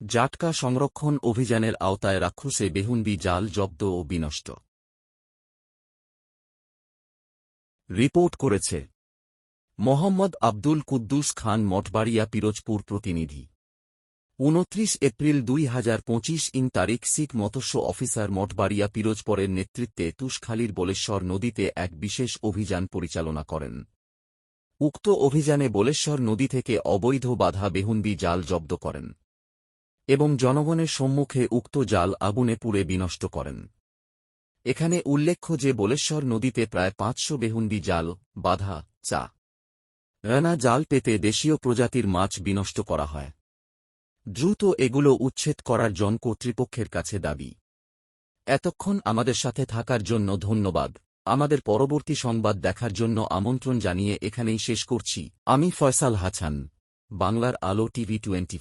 জাটকা সংরক্ষণ অভিযানের আওতায় রাক্ষসে বেহুন্দি জাল জব্দ ও বিনষ্ট। রিপোর্ট করেছে। মোহাম্মদ আব্দুল কুদ্দুস খান মঠবাড়িয়া পিরোজপুর প্রতিনিধি। উনত্রিশ এপ্রিল দুই হাজার পঁচিশ ইন তারিখ শিখ মৎস্য অফিসার মঠবাড়িয়া পিরোজপরের নেতৃত্বে তুষখালীর বলেশ্বর নদীতে এক বিশেষ অভিযান পরিচালনা করেন। উক্ত অভিযানে বলেশ্বর নদী থেকে অবৈধ বাধা বেহুন্দি জাল জব্দ করেন। এবং জনগণের সম্মুখে উক্ত জাল আগুনে পুড়ে বিনষ্ট করেন। এখানে উল্লেখ্য যে বলেশ্বর নদীতে প্রায় পাঁচশো বেহুন্দি জাল, বাধা, চা, রানা জাল পেতে দেশীয় প্রজাতির মাছ বিনষ্ট করা হয়। দ্রুত এগুলো উচ্ছেদ করার জন কর্তৃপক্ষের কাছে দাবি। এতক্ষণ আমাদের সাথে থাকার জন্য ধন্যবাদ। আমাদের পরবর্তী সংবাদ দেখার জন্য আমন্ত্রণ জানিয়ে এখানেই শেষ করছি। আমি ফয়সাল হাছান, বাংলার আলো টিভি টোয়েন্টি